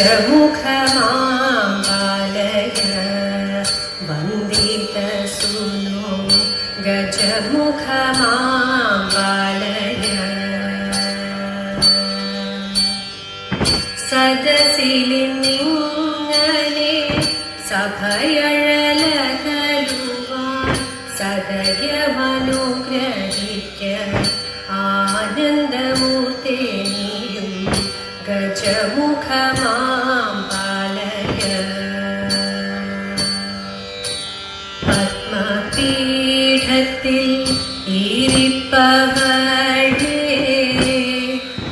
era lui च मुखमां पालय पद्मपीठति ईरिपहडे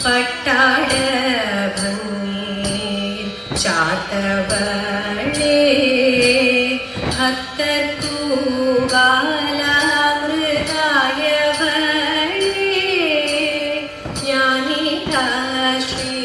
पट्टाडभङ्गे चातवळे भक्तर्कूवाला मृगाय वळे ज्ञानिता श्री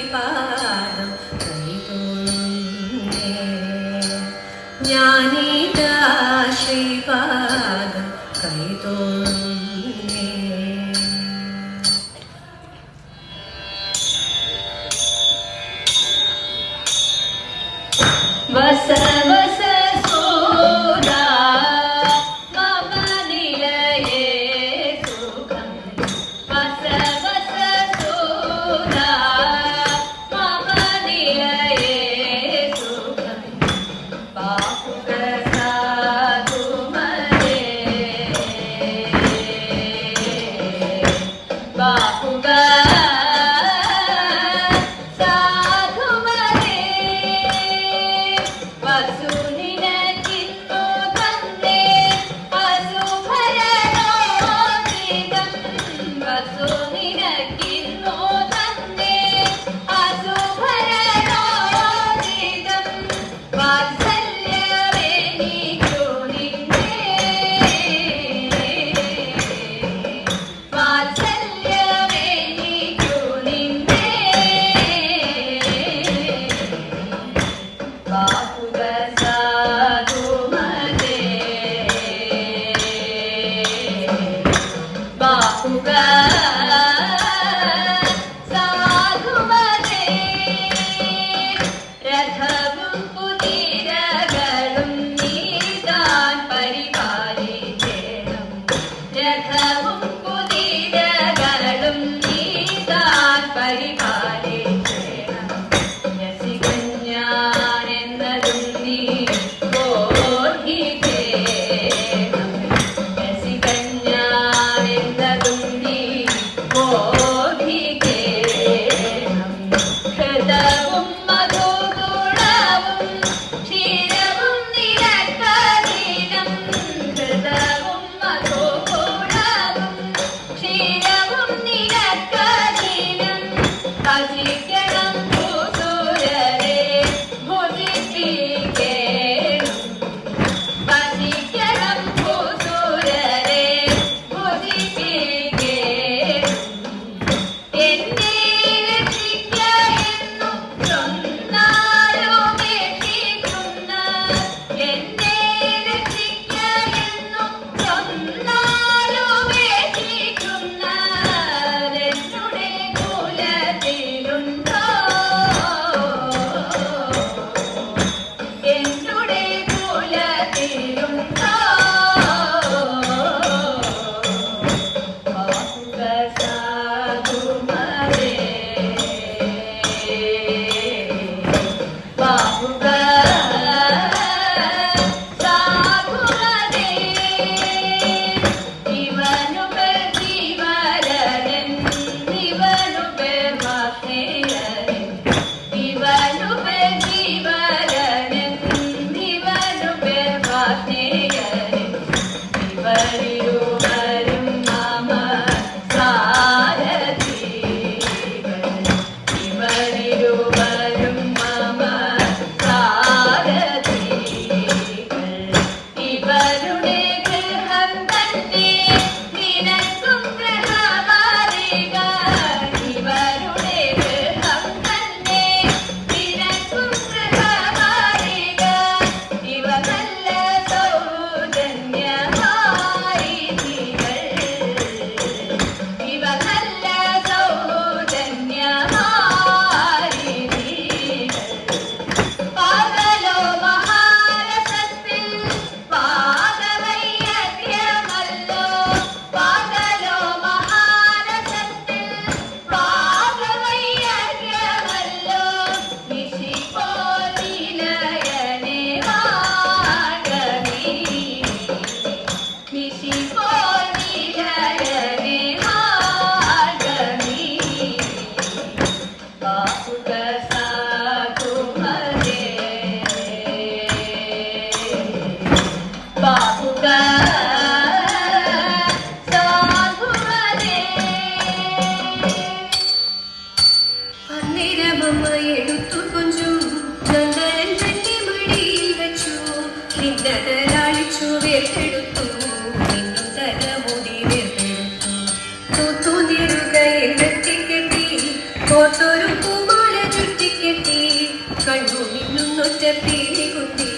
തിരി കുത്തി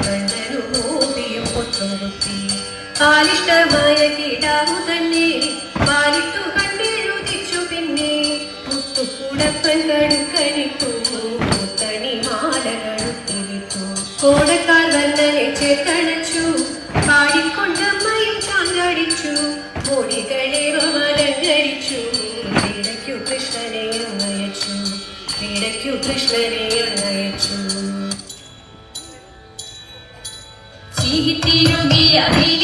കണ്ണനു കൂട്ടിയും പൊത്തുകുത്തി കാലിഷ്ടമായ കീടാവു തന്നെ പാലിട്ടു കണ്ടെഴുതിച്ചു പിന്നെ മുത്തുക്കൂടപ്പൻ കടുക്കനിട്ടു മുത്തണി മാലകളുത്തിരിട്ടു കോടക്കാർ വന്നനെ ചേർത്തണച്ചു പാടിക്കൊണ്ടമ്മയും ചാഞ്ചടിച്ചു മുടികളെ അലങ്കരിച്ചു ക്രീഡയ്ക്കു കൃഷ്ണനെ അങ്ങയച്ചു ക്രീഡയ്ക്കു കൃഷ്ണനെ അങ്ങയച്ചു أبي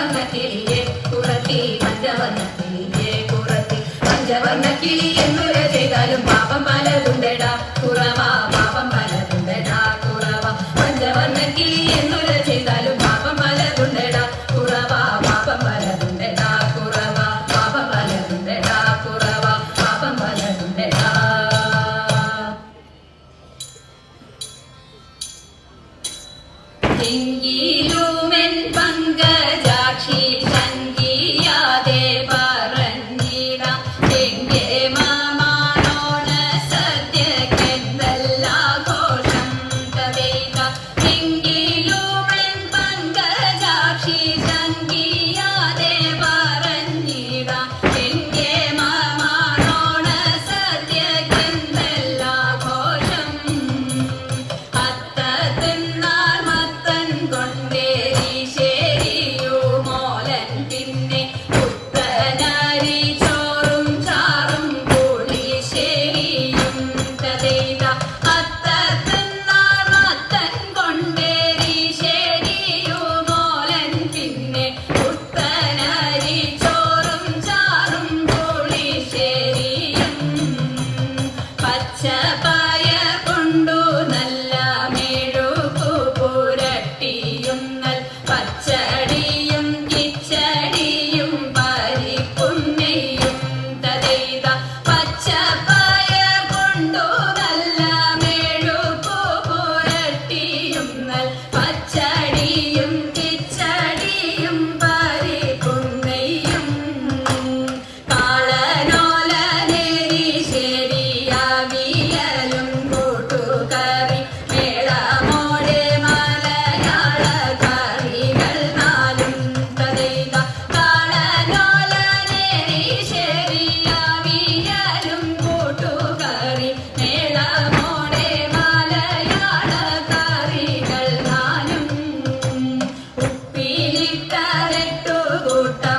ಕಿಳಿಯೇ ಕುರತಿ ಪಂಜವನ ಕಿಳಿಯೇ ಕುರತಿ. ಪಂಜವನ ಕಿಳಿ ಎನ್ನುರ ಜೈಗಾಲು ಪಾಪಂ పలగుండెడా కురవా పాపం పలగుండెడా కురవా పంజవన్న కిళి ఎన్నుల చేతాలు పాపం పలగుండెడా కురవా పాపం పలగుండెడా కురవా పాపం పలగుండెడా కురవా పాపం పలగుండెడా సింగీ fruta.